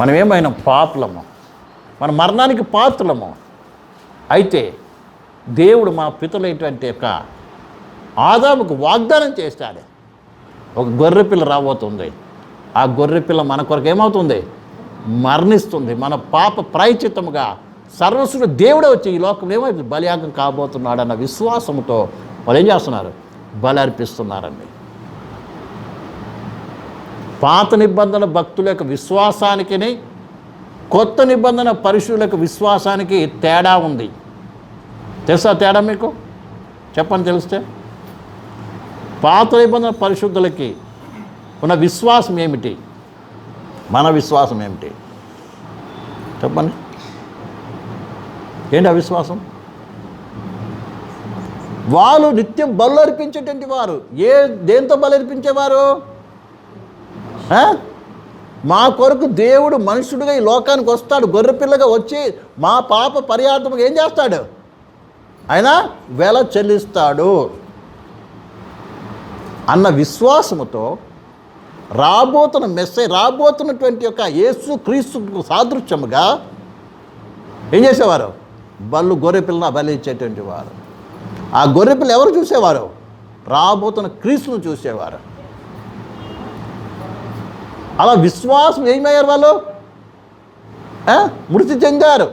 మనం ఏమైనా పాపులము? మన మరణానికి పాత్రలము? అయితే దేవుడు మా పితలైనటువంటి యొక్క ఆదాముకు వాగ్దానం చేస్తాడు ఒక గొర్రెపిల్ల రాబోతుంది. ఆ గొర్రెపిల్ల మన కొరకు ఏమవుతుంది? మరణిస్తుంది. మన పాప ప్రాయచిత్తముగా సర్వస్వుడు దేవుడే వచ్చి ఈ లోకంలో ఏమైతే బలియాగం కాబోతున్నాడన్న విశ్వాసంతో వాళ్ళు ఏం చేస్తున్నారు? బలి అర్పిస్తున్నారండి. పాత నిబంధన భక్తుల యొక్క విశ్వాసానికి కొత్త నిబంధన పరిశుల విశ్వాసానికి తేడా ఉంది. తెలుసా తేడా మీకు? చెప్పండి తెలిస్తే. పాత నిబంధన పరిశుద్ధులకి ఉన్న విశ్వాసం ఏమిటి? మన విశ్వాసం ఏమిటి? చెప్పండి. ఏంటి ఆ విశ్వాసం? వాళ్ళు నిత్యం బలు అర్పించేటువంటి వారు. ఏ దేంతో బలు అర్పించేవారు? మా కొరకు దేవుడు మనుషుడుగా ఈ లోకానికి వస్తాడు. గొర్రెపిల్లగా వచ్చి మా పాప పర్యార్థముగా ఏం చేస్తాడు? ఆయన వెల చెల్లిస్తాడు. అన్న విశ్వాసముతో రాబోతున్న మెస్సే రాబోతున్నటువంటి యొక్క యేసు క్రీస్తు సాదృశ్యముగా ఏం చేసేవారు? బళ్ళు గొర్రెపిల్లని బలి ఇచ్చేటువంటి వారు. ఆ గొర్రెపిల్ల ఎవరు చూసేవారు? రాబోతున్న క్రీస్తును చూసేవారు. అలా విశ్వాసం ఏమయ్యారు వాళ్ళు? మృతి చెందారు.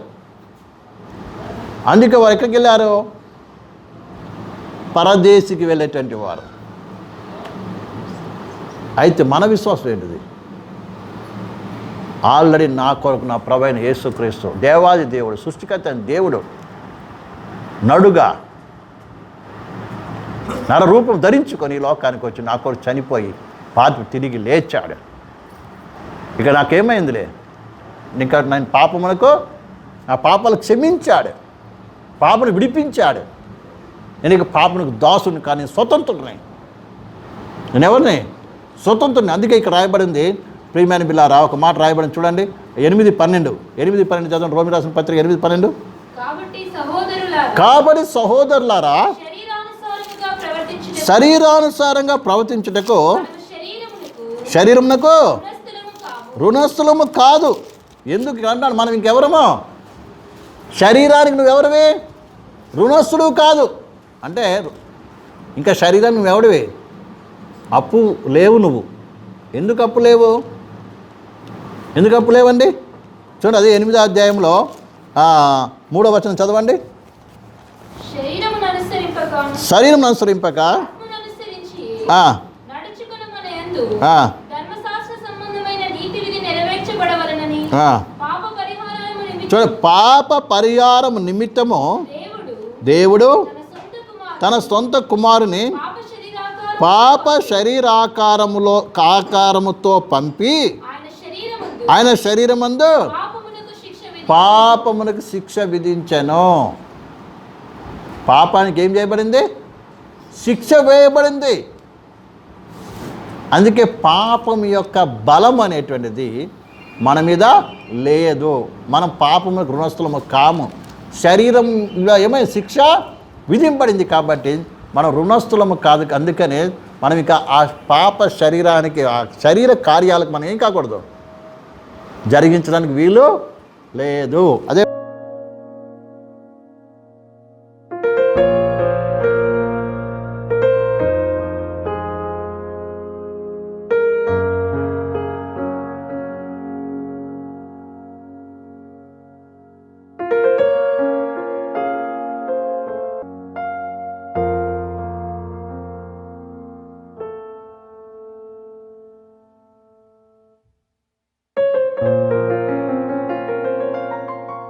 అందుకే వారు ఎక్కడికి వెళ్ళారు? పరదేశికి వెళ్ళేటువంటి వారు. అయితే మన విశ్వాసం ఏంటిది? ఆల్రెడీ నా కొరకు నా ప్రభైన యేసుక్రీస్తు దేవాది దేవుడు సృష్టికర్త దేవుడు నడుగా నర రూపం ధరించుకొని ఈ లోకానికి వచ్చి నా కొరకు చనిపోయి పాత్ర తిరిగి లేచాడు. ఇక నాకేమైందిలే? ఇంకా నేను పాపమునకు నా పాపాలు క్షమించాడు. పాపను విడిపించాడు. నేను ఇక పాపనికి దాసుని కానీ స్వతంత్రుడిని. నేను ఎవరిని? స్వతంత్రుని అందుకే ఇక్కడ రాయబడింది ప్రియమైన బిల్లారా ఒక మాట రాయబడింది చూడండి. ఎనిమిది పన్నెండు. ఎనిమిది పన్నెండు చదవండి. రోమి రాసిన పత్రిక ఎనిమిది పన్నెండు. కాబట్టి సహోదరులారా శరీరానుసారంగా ప్రవర్తించుటకు శరీరమునకు రుణస్థులము కాదు. ఎందుకు అంటాను మనం ఇంకెవరమో? శరీరానికి నువ్వెవరివి? రుణస్థుడు కాదు. అంటే ఇంకా శరీరానికి నువ్వెవడివి? అప్పు లేవు నువ్వు. ఎందుకు అప్పు లేవు? ఎందుకు అప్పు లేవండి? చూడండి అదే ఎనిమిదో అధ్యాయంలో మూడో వచనం చదవండి. శరీరం అనుసరింపక ఆ. పాప పరిహారం నిమిత్తము దేవుడు తన సొంత కుమారుని పాప శరీరాకారం పాప శరీరాకారములో ఆకారముతో పంపి ఆయన శరీరమందు పాపమునకు శిక్ష విధించెను. పాపానికి ఏం చేయబడింది? శిక్ష వేయబడింది. అందుకే పాపం యొక్క బలం అనేటువంటిది మన మీద లేదు. మనం పాపములకు రుణస్థలము కాము. శరీరంలో ఏమైనా శిక్ష విధింపడింది కాబట్టి మనం రుణస్థులము కాదు. అందుకనే మనం ఇక ఆ పాప శరీరానికి ఆ శరీర కార్యాలకు మనం ఏం కాకూడదు. జరిగించడానికి వీలు లేదు. అదే